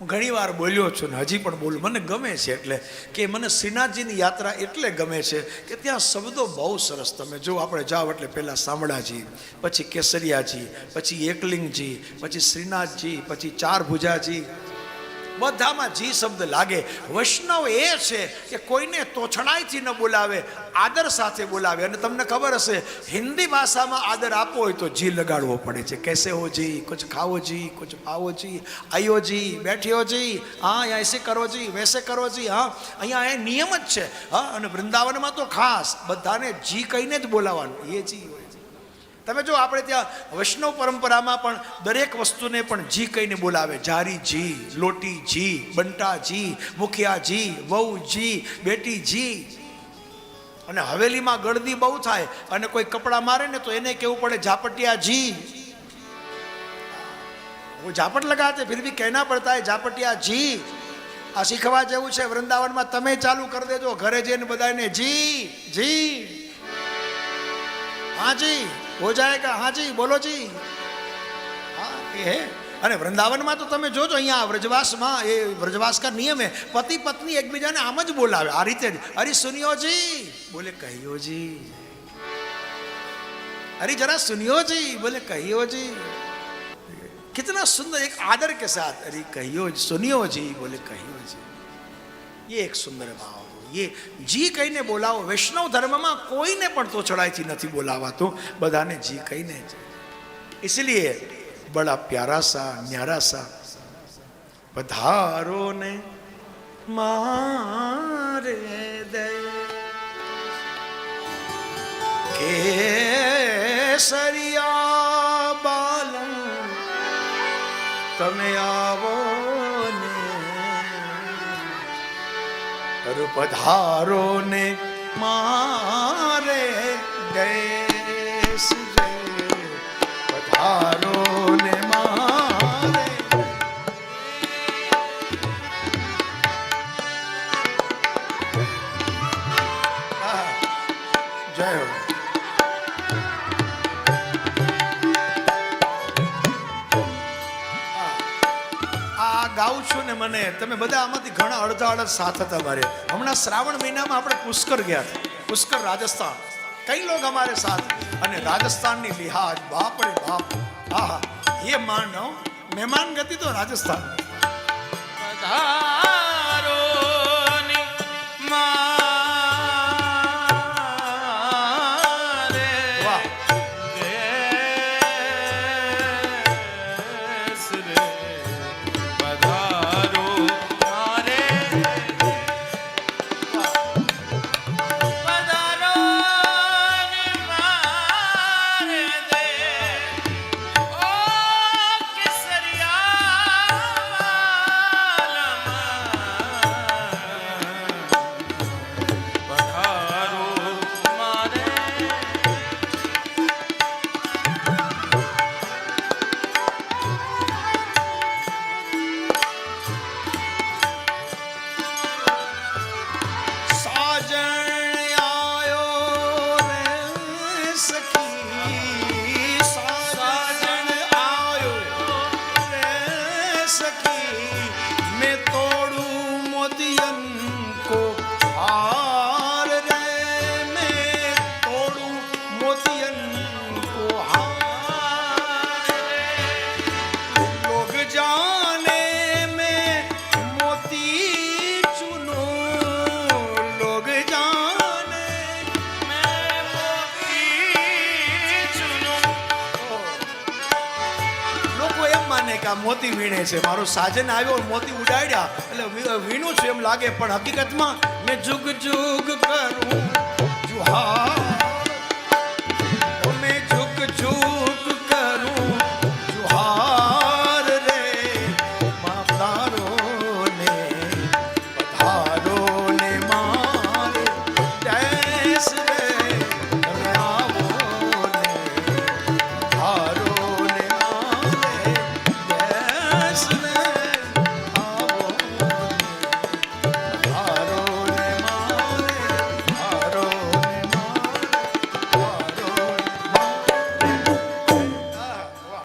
હું ઘણી વાર બોલ્યો છું ને હજી પણ બોલું. મને ગમે છે એટલે કે મને શ્રીનાથજીની યાત્રા એટલે ગમે છે કે ત્યાં શબ્દો બહુ સરસ. તમે જો આપણે જાઓ એટલે પહેલાં શામળાજી, પછી કેસરિયાજી, પછી એકલિંગજી, પછી શ્રીનાથજી, પછી ચાર ભુજાજી. બધામાં જી શબ્દ લાગે. વૈષ્ણવ એ છે કે કોઈને તોછડાઈથી ન બોલાવે, આદર સાથે બોલાવે. અને તમને ખબર હશે, હિન્દી ભાષામાં આદર આપવો હોય તો જી લગાડવો પડે છે. કેસે હો જી, કુછ ખાઓ જી, કુછ પાવો જી, આયો જી, બેઠ્યો જી, હા એસે કરો જી, વૈસે કરો જી, હા, અહીંયા એ નિયમ જ છે. હા, અને વૃંદાવનમાં તો ખાસ બધાને જી કહીને જ બોલાવવાનું એ જી હોય છે. તમે જો આપણે ત્યાં વૈષ્ણવ પરંપરામાં પણ દરેક વસ્તુને પણ જી કહીને બોલાવે જારી જી લોટી જી બંટા જી મુખિયા જી વહુ જી બેટી જી અને હવેલીમાં ગળદી બહુ થાય અને કોઈ કપડાં મારે ને તો એને કેવું પડે ઝાપટિયા જી वो झापट लगाते फिर भी कहना पड़ता है झापटिया જી આ શીખવા જેવું છે વૃંદાવનમાં તમે ચાલુ કરી દેજો ઘરે જઈને બધાને જી જી हाँ जी हो जाएगा हाँ जी बोलो जी हाँ ये है અને વૃંદાવનમાં તો તમે જોજો અહીંયા વ્રજવાસમાં એ વ્રજવાસ કા નિયમ હે પતિ પત્ની એકબીજાને આમ જ બોલાવે આ રીતે જ અરે સુનિયો જી બોલે કહિયો જી अरे जरा सुनियो जी बोले कहियो जी कितना सुंदर एक आदर के साथ अरे कहियो सुनियो जी बोले कहियो जी ये एक सुंदर भाव ये જી કહીને બોલાવો વૈષ્ણવ ધર્મમાં કોઈને પણ તોછડાઈથી નથી બોલાવાતું બધાને જી કહીને જ इसलिए बड़ा प्यारा सा न्यारा सा पधारो ने मारे दे કેસરિયા બાલમ તમે આવો પધારો ને મારે દેશ પધારો ને મારે. જય ગાઉં છું ને મને, તમે બધા આમાંથી ઘણા અડધા અડધ સાથ હતા મારે. હમણાં શ્રાવણ મહિનામાં આપણે પુષ્કર ગયા હતા. પુષ્કર રાજસ્થાન. કઈ લોગ અમારે સાથ? અને રાજસ્થાનની લિહાજ બાપ. રે બાપ હા એ માનવ, મહેમાન ગતિ તો રાજસ્થાન. બધા માને કે આ મોતી વીણે છે. મારો સાજન આવ્યો મોતી ઉડાડ્યા. એટલે વીણું છું એમ લાગે, પણ હકીકતમાં મેં જુગ જુગ કરું